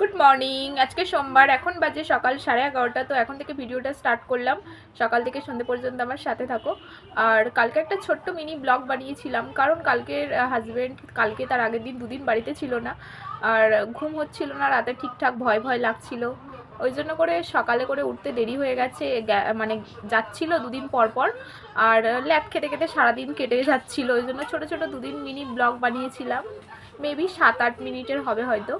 Good morning আজকে সোমবার, এখন বাজে সকাল সাড়ে এগারোটা, তো এখন থেকে ভিডিওটা স্টার্ট করলাম। সকাল থেকে সন্ধে পর্যন্ত আমার সাথে থাকো। আর কালকে একটা ছোট্ট মিনি ব্লগ বানিয়েছিলাম, কারণ কালকের হাজব্যান্ড কালকে তার আগের দিন দুদিন বাড়িতে ছিল না। আর ঘুম হচ্ছিল না, রাতে ঠিকঠাক ভয় ভয় লাগছিল। ওই জন্য করে সকালে করে উঠতে দেরি হয়ে গেছে মানে যাচ্ছিল দুদিন পর পর। আর ল্যাব খেতে খেতে সারাদিন কেটে যাচ্ছিল, ওই জন্য ছোটো ছোটো দুদিন মিনি ব্লগ বানিয়েছিলাম। মেবি সাত আট মিনিটের হবে হয়তো।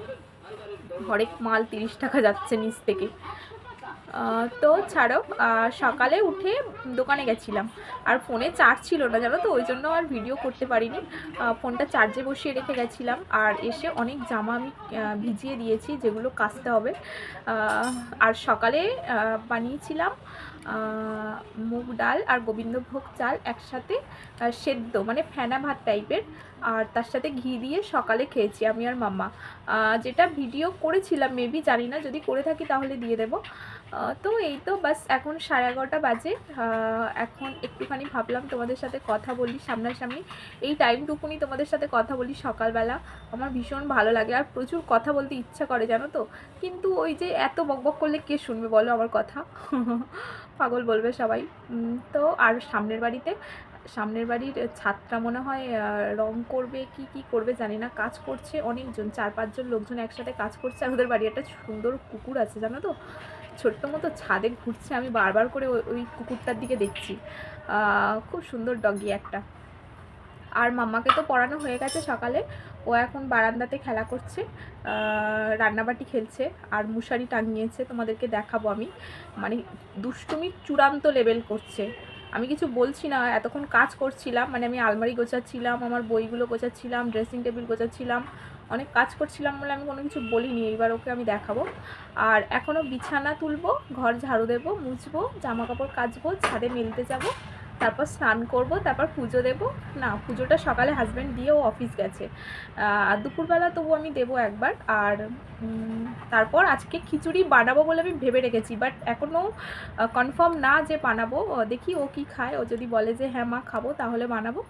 হরেক মাল তিরিশ টাকা যাচ্ছে নিচ থেকে। তো ছাড়ো সকালে উঠে দোকানে গেছিলাম। আর ফোনে চার্জ ছিল না, জানো তো? ওই জন্য আর ভিডিও করতে পারিনি। ফোনটা চার্জে বসিয়ে রেখে গেছিলাম। আর এসে অনেক জামা আমি ভিজিয়ে দিয়েছি, যেগুলো কাচতে হবে। আর সকালে বানিয়েছিলাম মুগ ডাল আর গোবিন্দভোগ চাল একসাথে সেদ্ধ মানে ফেনা ভাত টাইপের আর তার সাথে ঘি দিয়ে সকালে খেয়েছি আমি আর মাম্মা। যেটা ভিডিও করেছিলাম মেবি জানি না, যদি করে থাকি তাহলে দিয়ে দেবো। তো এই তো বাস এখন সাড়ে এগারোটা বাজে। এখন একটুখানি ভাবলাম তোমাদের সাথে কথা বলি সামনাসামনি। এই টাইমটুকুনি তোমাদের সাথে কথা বলি সকালবেলা। আমার ভীষণ ভালো লাগে আর প্রচুর কথা বলতে ইচ্ছা করে, জানো তো? কিন্তু ওই যে এত বকবক করলে কে শুনবে বলো আমার কথা? পাগল বলবে সবাই। তো আর সামনের বাড়িতে? সামনের বাড়ির ছাদটা মনে হয় রং করবে, কি কি করবে জানি না। কাজ করছে অনেকজন, চার পাঁচজন লোকজন একসাথে কাজ করছে। আর ওদের বাড়ি একটা সুন্দর কুকুর আছে, জানো তো? ছোট্ট মতো ছাদে ঘুরছে, আমি বারবার করে ওই- কুকুরটার দিকে দেখছি। খুব সুন্দর ডগি একটা। আর মাম্মাকে তো পড়ানো হয়ে গেছে সকালে। ও এখন বারান্দাতে খেলা করছে রান্নাবাটি খেলছে, আর মশারি টাঙিয়েছে, তোমাদেরকে দেখাবো আমি। মানে দুষ্টুমি চূড়ান্ত লেভেল করছে। আমি কিছু বলছি না, এতক্ষণ কাজ করছিলাম মানে আমি আলমারি গোছাচ্ছিলাম, আমার বইগুলো গোছাচ্ছিলাম ড্রেসিং টেবিল গোছাচ্ছিলাম অনেক কাজ করছিলাম বলে আমি কোনো কিছু বলিনি, এইবার ওকে আমি দেখাবো। আর এখনও বিছানা তুলবো, ঘর ঝাড়ু দেবো, মুছবো জামা কাপড় কাচবো, ছাদে মেলতে যাব। তারপর স্নান করব, তারপর পুজো দেব। না, পুজোটা সকালে হাজব্যান্ড দিয়ে ও অফিস গেছে। আর দুপুরবেলা তবু আমি দেবো একবার। আর তারপর আজকে খিচুড়ি বানাবো বলে আমি ভেবে রেখেছি। বাট এখনও কনফার্ম না যে বানাবো। দেখি ও কি খায়। ও যদি বলে যে হ্যাঁ মা, খাব তাহলে বানাবো।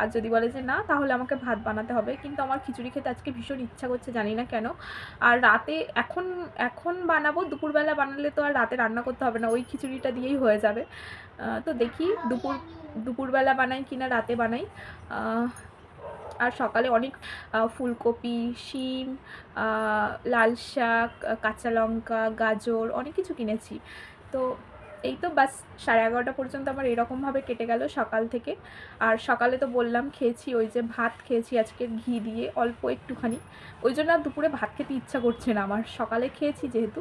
আর যদি বলে যে, না, তাহলে আমাকে ভাত বানাতে হবে। কিন্তু আমার খিচুড়ি খেতে আজকে ভীষণ ইচ্ছা করছে, জানি না কেন। আর রাতে এখন এখন বানাবো। দুপুরবেলা বানালে তো আর রাতে রান্না করতে হবে না। ওই খিচুড়িটা দিয়েই হয়ে যাবে। তো দেখি দুপুর, দুপুরবেলা বানাই কিনা, রাতে বানাই। আর সকালে অনেক ফুলকপি, শিম লাল শাক, কাঁচা লঙ্কা, গাজর অনেক কিছু কিনেছি। তো এই তো বাস সাড়ে এগারোটা পর্যন্ত আমার এরকমভাবে কেটে গেল সকাল থেকে। আর সকালে তো বললাম খেয়েছি ওই যে ভাত খেয়েছি আজকে ঘি দিয়ে, অল্প একটুখানি। ওই জন্য আর দুপুরে ভাত খেতে ইচ্ছা করছে না আমার। সকালে খেয়েছি যেহেতু,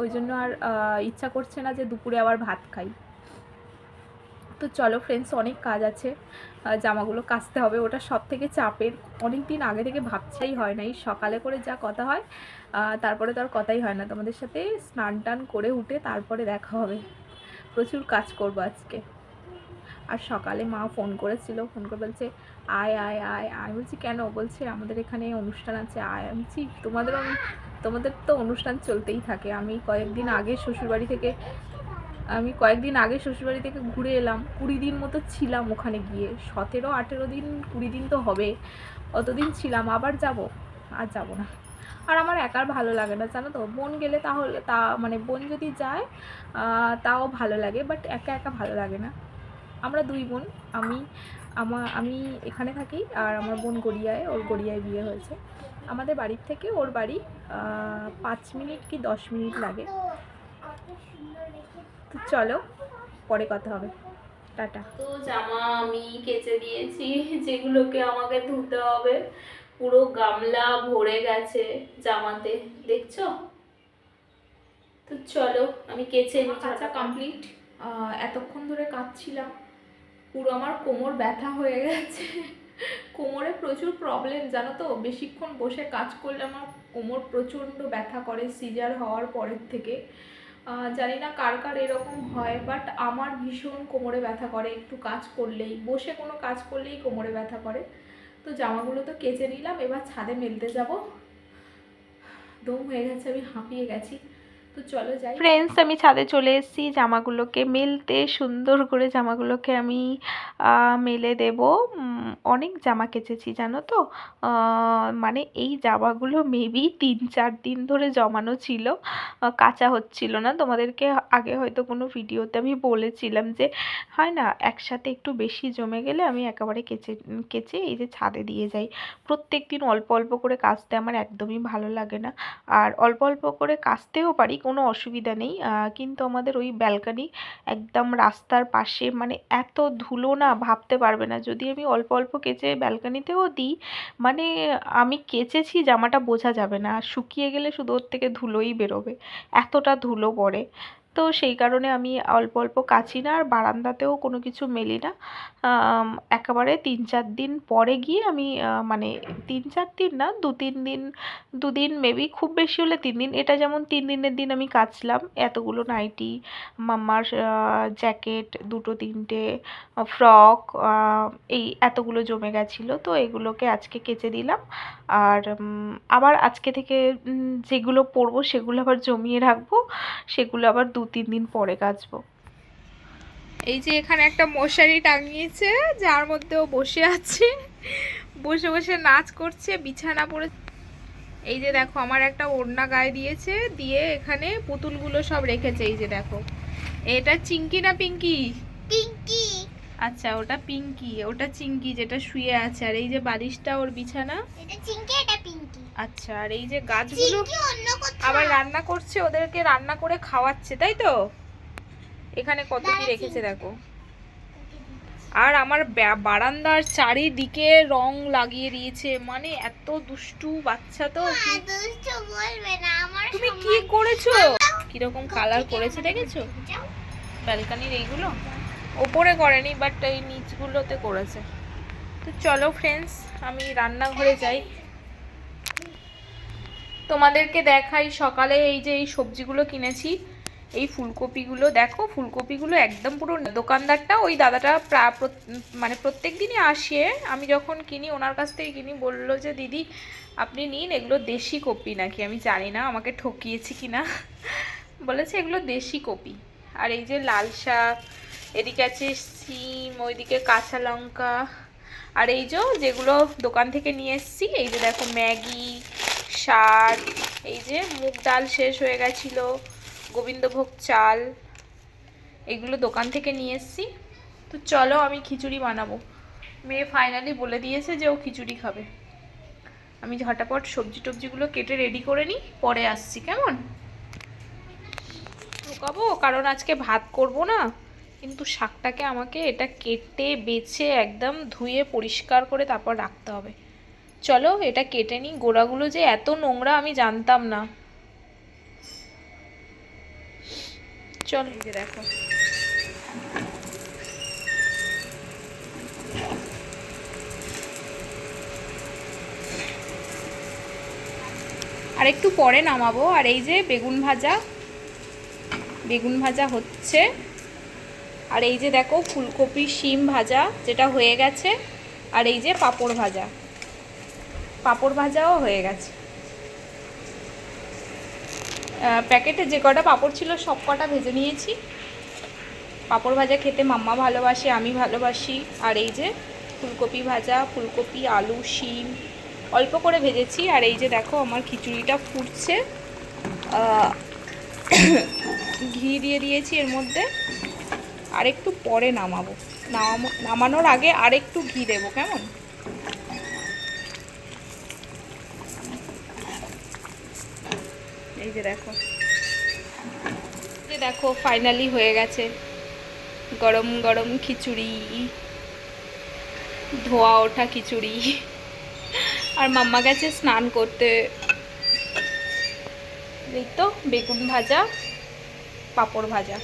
ওই জন্য আর ইচ্ছা করছে না যে দুপুরে আবার ভাত খাই। তো চলো ফ্রেন্ডস অনেক কাজ আছে। জামাগুলো কাচতে হবে। ওটা সব থেকে চাপের। অনেক দিন আগে থেকে ভাবছেই হয় না এই সকালে করে যা কথা হয় তারপরে তো আর কথাই হয় না। তোমাদের সাথে স্নান টান করে উঠে তারপরে দেখা হবে। প্রচুর কাজ করব আজকে। আর সকালে মা ফোন করেছিল। ফোন করে বলছে, আয় আয় আয় আয়। বলছি, কেন? বলছে, আমাদের এখানে অনুষ্ঠান আছে। আয়। আমি তোমাদের তোমাদের তো অনুষ্ঠান চলতেই থাকে। আমি কয়েকদিন আগে শ্বশুরবাড়ি থেকে আমি কয়েকদিন আগে শ্বশুরবাড়ি থেকে ঘুরে এলাম, কুড়ি দিন মতো ছিলাম ওখানে গিয়ে। সতেরো, আঠেরো দিন, কুড়ি দিন তো হবে, অতদিন ছিলাম, আবার যাব। আর যাব না। আর আমার একার ভালো লাগে না, জানো তো? বোন গেলে তাহলে তা মানে বোন যদি যায় তাও ভালো লাগে বাট একা একা ভালো লাগে না। আমরা দুই বোন, আমি আমার আমি এখানে থাকি আর আমার বোন গড়িয়ায়, ওর গড়িয়ায় বিয়ে হয়েছে। আমাদের বাড়ির থেকে ওর বাড়ি পাঁচ মিনিট কি দশ মিনিট লাগে। তো চলো পরে কথা হবে। টাটা। তো জামা আমি কেচে দিয়েছি যেগুলোকে আমাকে ধুতে হবে। পুরো গামলা ভরে গেছে জামাতে দেখছ? তো চলো আমি কেচে নিই কাঁচা কমপ্লিট এতক্ষণ ধরে কাঁদছিলাম। পুরো আমার কোমর ব্যথা হয়ে গেছে। কোমরে প্রচুর প্রবলেম জানো তো? বেশিক্ষণ বসে কাজ করলে আমার কোমর প্রচণ্ড ব্যথা করে সিজার হওয়ার পরের থেকে। জানি না কার কার এরকম হয় বাট আমার ভীষণ কোমরে ব্যথা করে। একটু কাজ করলেই, বসে কোনো কাজ করলেই কোমরে ব্যথা করে। তো জামাগুলো তো কেচে নিলাম, এবার ছাদে মেলতে যাব। দম হয়ে গেছে, আমি হাঁপিয়ে গেছি। তো চলো যাই। ফ্রেন্ডস আমি ছাদে চলে এসেছি, জামাগুলোকে মেলতে, সুন্দর করে জামাগুলোকে আমি মেলে দেব। অনেক জামা কেচেছি, জানো তো? মানে এই জামাগুলো মেবি তিন, চার দিন ধরে জমানো ছিল। কাচা হচ্ছিল না। তোমাদেরকে আগে হয়তো কোনো ভিডিওতে আমি বলেছিলাম যে, হয় না, একসাথে একটু বেশি জমে গেলে আমি একেবারে কেচে কেচে এই যে ছাদে দিয়ে যাই। প্রত্যেক দিন অল্প অল্প করে কাচতে আমার একদমই ভালো লাগে না। আর অল্প অল্প করে কাচতেও পারি কোনো অসুবিধা নেই। কিন্তু আমাদের ওই ব্যালকানি একদম রাস্তার পাশে মানে এত ধুলো না ভাবতে পারবে না। যদি আমি অল্প অল্প কেচে ব্যালকানিতেও দিই মানে আমি কেচেছি জামাটা বোঝা যাবে না। শুকিয়ে গেলে শুধু ওর থেকে ধুলোই বেরোবে। এতটা ধুলো পড়ে। তো সেই কারণে আমি অল্প অল্প কাচি না, আর বারান্দাতেও কোনো কিছু মেলি না। একেবারে তিন, চার দিন পরে গিয়ে আমি মানে তিন, চার দিন না, দু, তিন দিন দুদিন মেবি খুব বেশি হলে তিন দিন। এটা যেমন তিন দিনের দিন আমি কাচলাম, এতগুলো নাইটি, মাম্মার জ্যাকেট, দুটো, তিনটে ফ্রক এই এতগুলো জমে গেছিল। তো এগুলোকে আজকে কেচে দিলাম। আর আবার আজকে থেকে যেগুলো পরবো সেগুলো আবার জমিয়ে রাখব। সেগুলো আবার দু তিন দিন পরে কাচবো এই যে এখানে একটা মশারি টাঙিয়েছে যার মধ্যে ও বসে আছে। বসে বসে নাচ করছে বিছানা পরে এই যে দেখো আমার একটা ওড়না গায়ে দিয়েছে দিয়ে এখানে পুতুলগুলো সব রেখেছে এই যে দেখো। এটা চিঙ্কি না পিঙ্কি? পিঙ্কি। আচ্ছা ওটা পিঙ্কি ওটা চিঙ্কি যেটা শুয়ে আছে। আর এই যে বালিশটা ওর বিছানা? এটা চিঙ্কি এটা পিঙ্কি। আচ্ছা আর এই যে গাছগুলো আবার রান্না করছে ওদেরকে রান্না করে খাওয়াচ্ছে তাই তো? এখানে কত কি রেখেছে দেখো। আর আমার বারান্দার চারিদিকে রং লাগিয়ে দিয়েছে মানে এত দুষ্টু বাচ্চা তো। কি- বলবে না আমার তুমি কি করেছ? কীরকম কালার করেছে দেখেছ? ব্যালকানির এইগুলো? ওপরে করেনি বাট এই নিচগুলোতে করেছে। তো চলো ফ্রেন্ডস আমি রান্নাঘরে যাই। তোমাদেরকে দেখাই সকালে এই যে এই সবজিগুলো কিনেছি, এই ফুলকপিগুলো। দেখো, ফুলকপিগুলো একদম পুরো দোকানদারটা, ওই দাদাটা মানে প্রত্যেক দিনই আসে। আমি যখন কিনি, ওনার কাছ থেকে কিনি। বলল যে, দিদি, আপনি নিন, এগুলো দেশি কপি নাকি? আমি জানি না, আমাকে ঠকিয়েছি কি না বলেছে, এগুলো দেশি কপি। আর এই যে লাল শাক এদিকে আছে সিম, ওইদিকে কাঁচা লঙ্কা। আর এই যে যেগুলো দোকান থেকে নিয়ে এসেছি, এই যে দেখো ম্যাগি, শাক, এই যে মুগ ডাল শেষ হয়ে গেছিল, গোবিন্দভোগ চাল, এগুলো দোকান থেকে নিয়ে এসেছি। তো চলো আমি খিচুড়ি বানাবো। মেয়ে ফাইনালি বলে দিয়েছে যে ও খিচুড়ি খাবে। আমি ঝটাপট সবজি টবজিগুলো কেটে রেডি করে নিই, পরে আসছি, কেমন? ঢোকাবো, কারণ আজকে ভাত করব না। কিন্তু শাকটাকে আমাকে এটা কেটে বেছে একদম ধুয়ে পরিষ্কার করে তারপর রাখতে হবে। চলো এটা কেটে নিই। গোড়াগুলো যে এত নোংরা আমি জানতাম না। চল। দেখো। আর একটু পরে নামাবো। আর এই যে বেগুন ভাজা বেগুন ভাজা হচ্ছে। আর এই যে দেখো ফুলকপি, শিম ভাজা যেটা হয়ে গেছে, আর এই যে পাঁপড় ভাজা। পাঁপড় ভাজাও হয়ে গেছে। প্যাকেটে যে কটা পাপড় ছিল সব কটা ভেজে নিয়েছি। পাঁপড় ভাজা খেতে মাম্মা ভালোবাসে, আমি ভালোবাসি। আর এই যে ফুলকপি ভাজা, ফুলকপি, আলু, শিম, অল্প করে ভেজেছি। আর এই যে দেখো আমার খিচুড়িটা ফুটছে। ঘি দিয়ে দিয়েছি এর মধ্যে। আর একটু পরে নামাবো। নামানোর আগে আর একটু ঘি দেবো, কেমন? এই যে দেখো। যে দেখো ফাইনালি হয়ে গেছে। গরম গরম খিচুড়ি, ধোয়া ওঠা খিচুড়ি। আর মাম্মা গেছে স্নান করতে। এই তো, বেগুন ভাজা, পাঁপড় ভাজা।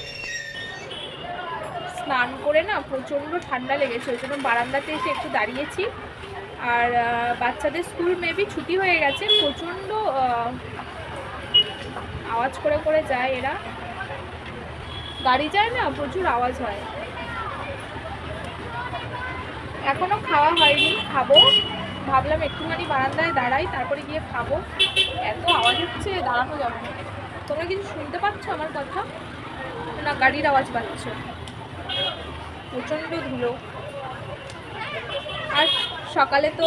স্নান করে না প্রচণ্ড ঠান্ডা লেগেছে, ওই জন্য বারান্দাতে এসে একটু দাঁড়িয়েছি। আর বাচ্চাদের স্কুল মেবি ছুটি হয়ে গেছে, প্রচণ্ড আওয়াজ করে করে যায় এরা। গাড়ি যায় না, প্রচুর আওয়াজ হয়। এখনও খাওয়া হয়নি, খাব। ভাবলাম একটুখানি বারান্দায় দাঁড়াই, তারপরে গিয়ে খাব। এত আওয়াজ হচ্ছে, দাঁড়ানো যাবে তোমরা কিছু শুনতে পাচ্ছ আমার কথা? না, গাড়ির আওয়াজ পাচ্ছ? প্রচণ্ড ধুলো। আর সকালে তো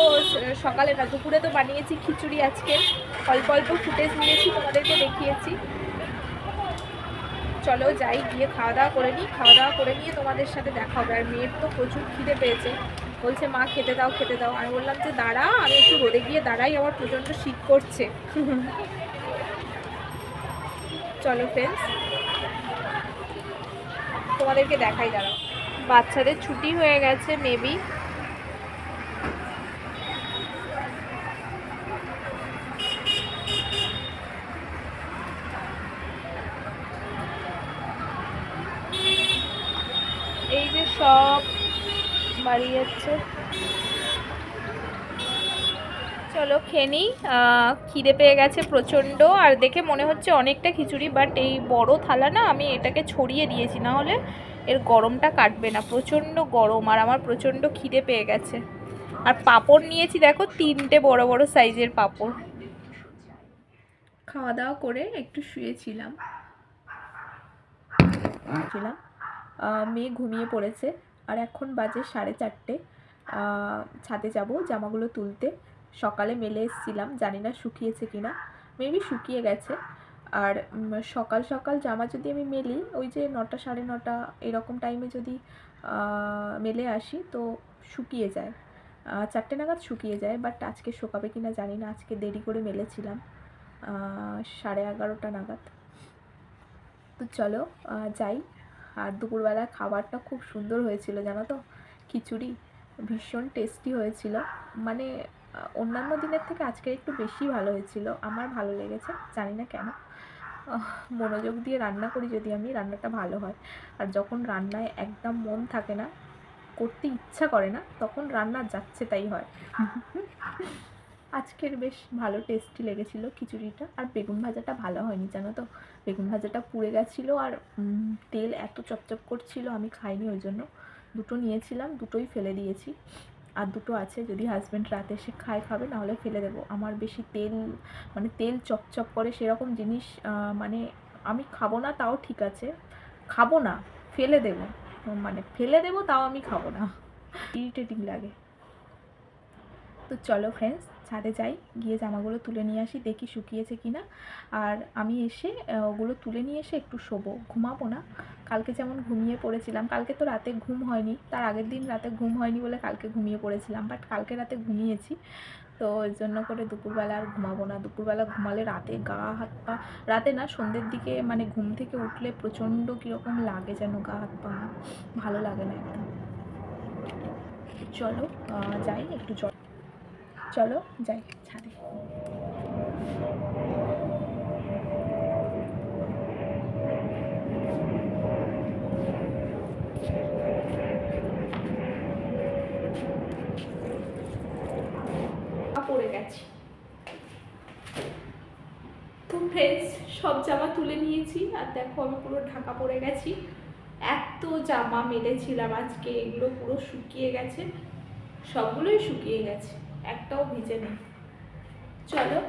সকালে না দুপুরে তো বানিয়েছি খিচুড়ি আজকে। অল্প অল্প ফুটেজ নিয়েছি তোমাদেরকে দেখিয়েছি। চলো যাই গিয়ে খাওয়া দাওয়া করে নিই। খাওয়া দাওয়া করে নিয়ে তোমাদের সাথে দেখা হবে। আর মেয়ের তো প্রচুর খিদে পেয়েছে। বলছে মা খেতে দাও খেতে দাও। আমি বললাম যে দাঁড়া আমি একটু রোদে গিয়ে দাঁড়াই আমার প্রচণ্ড শীত করছে। চলো ফ্রেন্ডস তোমাদেরকে দেখাই দাঁড়াও। বাচ্চাদের ছুটি হয়ে গেছে মেবি। এই যে সব বাড়ি যাচ্ছে। চলো খেয়ে নিই। খিদে পেয়ে গেছে প্রচণ্ড, আর দেখে মনে হচ্ছে অনেকটা খিচুড়ি বাট এই বড় থালা না আমি এটাকে ছড়িয়ে দিয়েছি, না হলে এর গরমটা কাটবে না। প্রচণ্ড গরম, আর আমার প্রচণ্ড খিদে পেয়ে গেছে। আর পাঁপড় নিয়েছি দেখো, তিনটে বড় বড় সাইজের পাপড়। খাওয়া দাওয়া করে একটু শুয়েছিলাম। ছিলাম মেয়ে ঘুমিয়ে পড়েছে, আর এখন বাজে সাড়ে চারটে। ছাদে যাব জামাগুলো তুলতে। সকালে মেলে এসেছিলাম, জানি না শুকিয়েছে কিনা। মেবি শুকিয়ে গেছে। আর সকাল সকাল জামা যদি আমি মেলি, ওই যে নটা সাড়ে নটা এরকম টাইমে যদি মেলে আসি, তো শুকিয়ে যায়। চারটে নাগাদ শুকিয়ে যায় বাট আজকে শুকাবে কিনা জানি না, আজকে দেরি করে মেলেছিলাম। সাড়ে এগারোটা নাগাদ। তো চলো যাই। আর দুপুরবেলা খাবারটা খুব সুন্দর হয়েছিল, জানো তো? খিচুড়ি, ভীষণ টেস্টি হয়েছিল। মানে অন্যান্য দিনের থেকে আজকে একটু বেশি ভালো হয়েছিল। আমার ভালো লেগেছে, জানি না কেন। মনোযোগ দিয়ে রান্না করি যদি আমি, রান্নাটা ভালো হয়। আর যখন রান্নায় একদম মন থাকে না, করতে ইচ্ছা করে না, তখন রান্না যাচ্ছে তাই হয়। আজকের বেশ ভালো টেস্টি লেগেছিল খিচুড়িটা। আর বেগুন ভাজাটা ভালো হয়নি, জানো তো? বেগুন ভাজাটা পুড়ে গেছিল আর তেল এত চপচপ করছিল, আমি খাইনি ওই জন্য। দুটো নিয়েছিলাম, দুটোই ফেলে দিয়েছি। আর দুটো আছে, যদি হাজব্যান্ড রাতে এসে খায় খাবে, নাহলে ফেলে দেবো। আমার বেশি তেল মানে তেল চপচপ করে সেরকম জিনিস মানে আমি খাব না, তাও ঠিক আছে। খাব না, ফেলে দেবো। মানে ফেলে দেবো, তাও আমি খাব না। ইরিটেটিং লাগে। তো চলো ফ্রেন্ডস ছাদে যাই, গিয়ে জামাগুলো তুলে নিয়ে আসি, দেখি শুকিয়েছে কি না আর আমি এসে ওগুলো তুলে নিয়ে এসে একটু শোবো, ঘুমাবো না। কালকে যেমন ঘুমিয়ে পড়েছিলাম, কালকে তো রাতে ঘুম হয়নি, তার আগের দিন রাতে ঘুম হয়নি বলে কালকে ঘুমিয়ে পড়েছিলাম বাট কালকে রাতে ঘুমিয়েছি। তো ওই জন্য করে দুপুরবেলা আর ঘুমাবো না, দুপুরবেলা ঘুমালে রাতে গা হাত পা, রাতে না, সন্ধ্যের দিকে মানে ঘুম থেকে উঠলে প্রচণ্ড কীরকম লাগে যেন গা হাত পা, ভালো লাগে না একদম। চলো যাই, একটু জল চলো যাই ছাদে। তো সব জামা তুলে নিয়েছি আর দেখো আমি পুরো ঢাকা পড়ে গেছি। এত জামা মেলেছিলাম আজকে, এগুলো পুরো শুকিয়ে গেছে, সবগুলোই শুকিয়ে গেছে। একটাও ভিজে নেই। চলো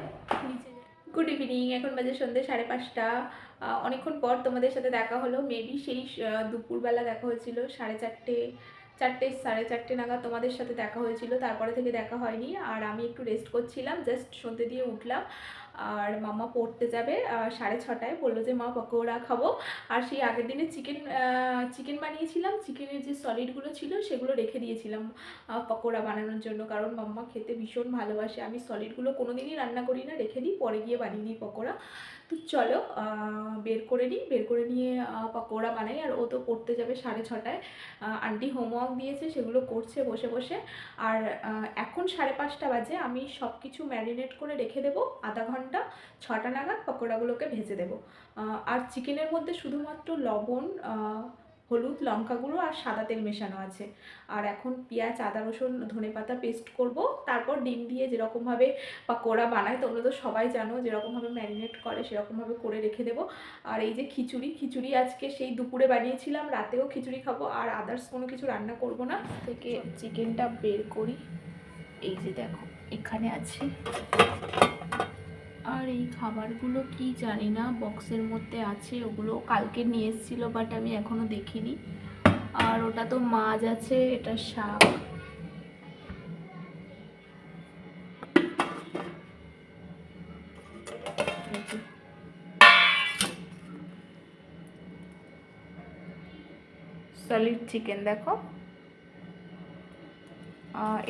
গুড ইভিনিং এখন বাজে সন্ধ্যে সাড়ে পাঁচটা। অনেকক্ষণ পর তোমাদের সাথে দেখা হলো। মেবি সেই দুপুরবেলা দেখা হয়েছিল, সাড়ে চারটে চারটে, সাড়ে চারটে নাগাদ তোমাদের সাথে দেখা হয়েছিল। তারপরে থেকে দেখা হয়নি। আর আমি একটু রেস্ট করছিলাম জাস্ট সন্ধ্যে দিয়ে উঠলাম। আর মামা পড়তে যাবে সাড়ে ছটায়। বলল যে, মা, পকোড়া খাব। আর সেই আগের দিনে চিকেন চিকেন বানিয়েছিলাম। চিকেনের যে সলিডগুলো ছিল, সেগুলো রেখে দিয়েছিলাম পকোড়া বানানোর জন্য। কারণ মাম্মা খেতে ভীষণ ভালোবাসে। আমি সলিডগুলো কোনো দিনই রান্না করি না, রেখে দিই, পরে গিয়ে বানিয়ে দিই পকোড়া। তো চলো বের করে নিই। বের করে নিয়ে পকোড়া বানাই। আর ও তো পড়তে যাবে সাড়ে ছটায়। আন্টি হোমওয়ার্ক দিয়েছে, সেগুলো করছে বসে বসে। আর এখন সাড়ে পাঁচটা বাজে। আমি সব কিছু ম্যারিনেট করে রেখে দেবো। আধা ঘণ্টা, ছটা নাগাদ পকোড়াগুলোকে ভেজে দেবো। আর চিকেনের মধ্যে শুধুমাত্র লবণ হলুদ লঙ্কা গুঁড়ো আর সাদা তেল মেশানো আছে। আর এখন পেঁয়াজ, আদা, রসুন, ধনে পাতা পেস্ট করব। তারপর ডিম দিয়ে যেরকমভাবে পকোড়া বানায়, তোমরা তো সবাই জানো, যেরকমভাবে ম্যারিনেট করে সেরকমভাবে করে রেখে দেবো। আর এই যে খিচুড়ি খিচুড়ি আজকে সেই দুপুরে বানিয়েছিলাম, রাতেও খিচুড়ি খাব, আর আদার্স কোনো কিছু রান্না করব না। থেকে চিকেনটা বের করি। এই যে দেখো, এখানে আছে। আর এই খাবারগুলো কি জানি না, বক্সের মধ্যে আছে, ওগুলো কালকে নিয়ে এসেছিল বাট আমি এখনও দেখিনি। আর ওটা তো মাছ আছে, এটা শাক। সলিড চিকেন দেখো।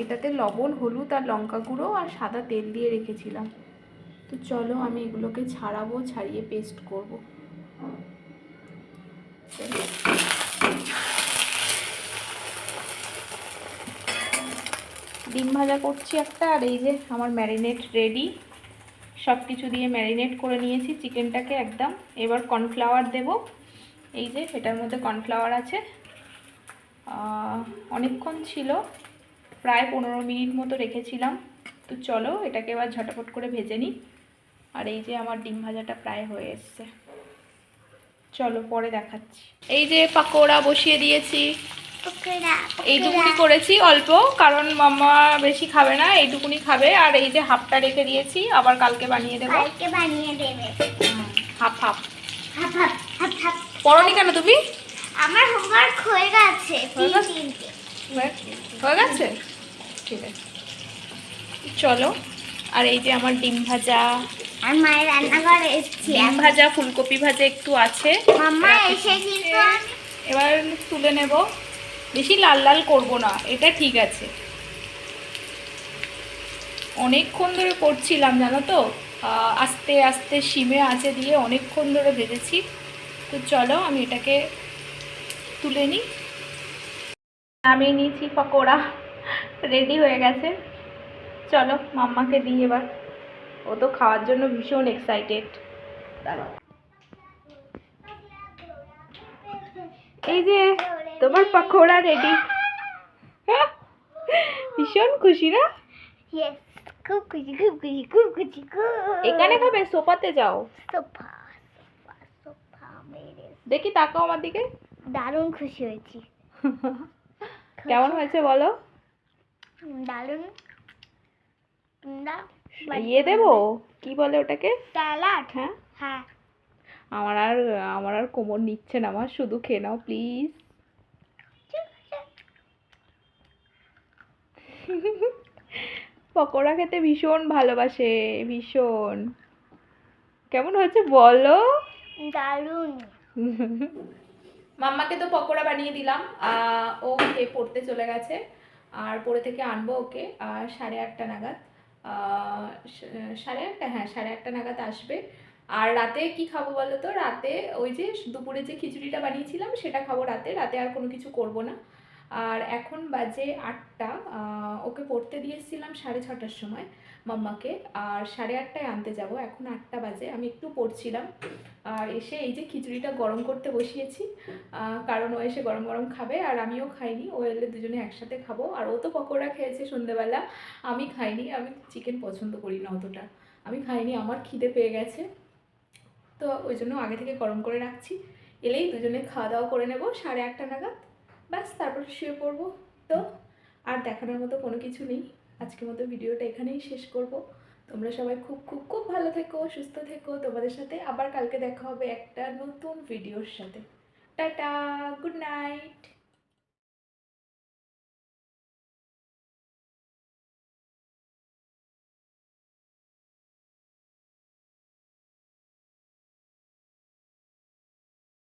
এটাতে লবণ, হলুদ আর লঙ্কা গুঁড়ো আর সাদা তেল দিয়ে রেখেছিলাম। তো চলো আমি এগুলোকে ছাড়াবো, ছাড়িয়ে পেস্ট করব। ডিম ভাজা করছি একটা, আর এই যে আমার ম্যারিনেট রেডি সব কিছু দিয়ে ম্যারিনেট করে নিয়েছি চিকেনটাকে একদম। এবার কর্নফ্লাওয়ার দেব। এই যে এটার মধ্যে কর্নফ্লাওয়ার আছে। অনেকক্ষণ ছিল, প্রায় পনেরো মিনিট মতো রেখেছিলাম। তো চলো এটাকে এবার ঝটাপট করে ভেজে নিই। আর এই যে আমার ডিম ভাজাটা প্রায় হয়ে এসছে। চলো পরে দেখাচ্ছি। এই যে পাকোড়া বসিয়ে দিয়েছি। এইটুকুনি করেছি অল্প কারণ মাম্মা বেশি খাবে না এইটুকুনি খাবে। আর এই যে হাফটা রেখে দিয়েছি আবার কালকে বানিয়ে দেবো। বানিয়ে দেবে। Half half. পড়নি কেন তুমি? আমার হোমওয়ার্ক হয়ে গেছে হয়ে গেছে? ঠিক আছে। চলো। আর এই যে আমার ডিম ভাজা। আর মায়ের রান্নাঘরে এসেছি। ডিম ভাজা ফুলকপি ভাজা একটু আছে। মাম্মা এসে কিন্তু এবার তুলে নেব। বেশি লাল লাল করব না এটা ঠিক আছে। অনেকক্ষণ ধরে করছিলাম জানো তো? আস্তে আস্তে শিমে আঁচে দিয়ে অনেকক্ষণ ধরে ভেজেছি। তো চলো আমি এটাকে তুলে নিই। নামিয়ে নিয়েছি পকোড়া। রেডি হয়ে গেছে। চলো মাম্মাকে দিই এবার। ও তো খাওয়ার জন্য ভীষণ এক্সাইটেড দাঁড়াও। এই যে তোমার পকোড়া রেডি ভীষণ খুশি না? খুব খুশি খুব খুশি খুব খুশি এখানে খাবে? সোফাতে যাও। সোফা দেখি তাকাও আমার দিকে। দারুণ খুশি হয়েছি। কেমন হয়েছে বলো? দারুণ। ইয়ে দেবো? কি বলে ওটাকে? স্যালাড হ্যাঁ। হ্যাঁ। আমার আর আমার আর কোমর নিচ্ছে না আমার শুধু খেয়ে নাও প্লিজ পকোড়া খেতে ভীষণ ভালোবাসে ভীষণ। কেমন হয়েছে বলো? দারুণ। মাম্মাকে তো পকোড়া বানিয়ে দিলাম আহ, ও খেয়ে পড়তে চলে গেছে আর পড়ে থেকে আনব ওকে আর সাড়ে আটটা নাগাদ। সাড়ে আটটা হ্যাঁ সাড়ে আটটা নাগাদ আসবে। আর রাতে কি খাব বলো তো? রাতে ওই যে দুপুরে যে খিচুড়িটা বানিয়েছিলাম, সেটা খাব রাতে। রাতে আর কোনো কিছু করব না। আর এখন বাজে আটটা ওকে পড়তে দিয়েছিলাম সাড়ে ছটার সময়। মাম্মাকে। আর সাড়ে আটটায় আনতে যাব। এখন আটটা বাজে। আমি একটু পড়ছিলাম। আর এসে এই যে খিচুড়িটা গরম করতে বসিয়েছি। কারণ ও এসে গরম গরম খাবে। আর আমিও খাইনি। ও এলে দুজনে একসাথে খাব। আর ও তো পকোড়া খেয়েছে সন্ধেবেলা। আমি খাইনি। আমি চিকেন পছন্দ করি না অতটা। আমি খাইনি। আমার খিদে পেয়ে গেছে। তো ওই জন্য আগে থেকে গরম করে রাখছি। এলেই দুজনে খাওয়া দাওয়া করে নেব। সাড়ে আটটা নাগাদ। ব্যাস, তারপর শুয়ে পড়ব। তো আর দেখানোর মতো কোনো কিছু নেই। আজকের মতো ভিডিওটা এখানেই শেষ করব। তোমরা সবাই খুব খুব খুব ভালো থেকো, সুস্থ থেকো। তোমাদের সাথে আবার কালকে দেখা হবে একটা নতুন ভিডিওর সাথে। Tata, good night.